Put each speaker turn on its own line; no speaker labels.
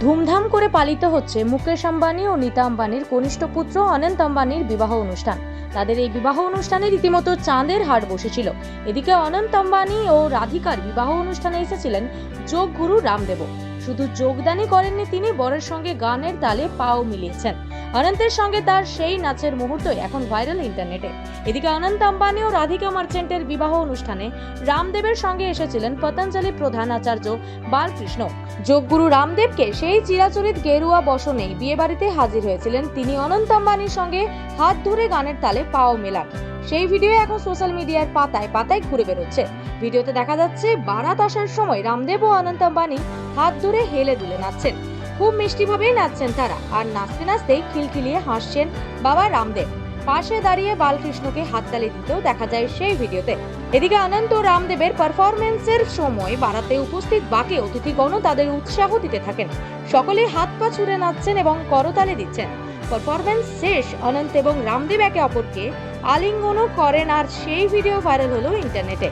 ধুমধাম করে পালিত হচ্ছে মুকেশ আম্বানি ও নীতা আম্বানির কনিষ্ঠ পুত্র অনন্ত আম্বানির বিবাহ অনুষ্ঠান। তাদের এই বিবাহ অনুষ্ঠানে রীতিমতো চাঁদের হাট বসেছিল। এদিকে অনন্ত আম্বানি ও রাধিকার বিবাহ অনুষ্ঠানে এসেছিলেন যোগ গুরু রামদেব শুধু যোগদানই করেননি তিনি, বরের সঙ্গে গানের তালে পাও মিলিয়েছেন। অনন্তের সঙ্গে তার সেই নাচের মুহূর্ত এখন ভাইরাল ইন্টারনেটে। এদিকে অনন্ত আম্বানি ও রাধিকা মার্চেন্টের বিবাহ অনুষ্ঠানে রামদেবের সঙ্গে এসেছিলেন পতঞ্জলি প্রধান আচার্য বালকৃষ্ণ। যোগগুরু রামদেবকে সেই চিরাচরিত গেরুয়া বসনেই বিয়ে বাড়িতে হাজির হয়েছিলেন তিনি। অনন্ত আম্বানির সঙ্গে হাত ধরে গানের তালে পাও মেলান। সেই ভিডিও এখন সোশ্যাল মিডিয়ার পাতায় পাতায় ঘুরে বেরোচ্ছে। ভিডিওতে দেখা যাচ্ছে বারাত আসার সময় রামদেব ও অনন্ত আম্বানি হাত ধরে হেলে দুলে নাচছেন। খুব মিষ্টিভাবেই নাচছেন তারা আর নাচতে নাচতেই খিলখিলিয়ে হাসছেন বাবা রামদেব। পাশে দাঁড়িয়ে বালকৃষ্ণকে হাততালি দিতেও দেখা যায় সেই ভিডিওতে এদিকে অনন্ত রামদেবের পারফরমেন্সের সময় বারাতে উপস্থিত বাকি অতিথিগণও তাদের উৎসাহ দিতে থাকেন। সকলে হাত পা ছুড়ে নাচছেন এবং করতালি দিচ্ছেন। পারফরমেন্স শেষ, অনন্ত এবং রামদেব একে অপরকে আলিঙ্গনও করেন আর সেই ভিডিও ভাইরাল হলো ইন্টারনেটে।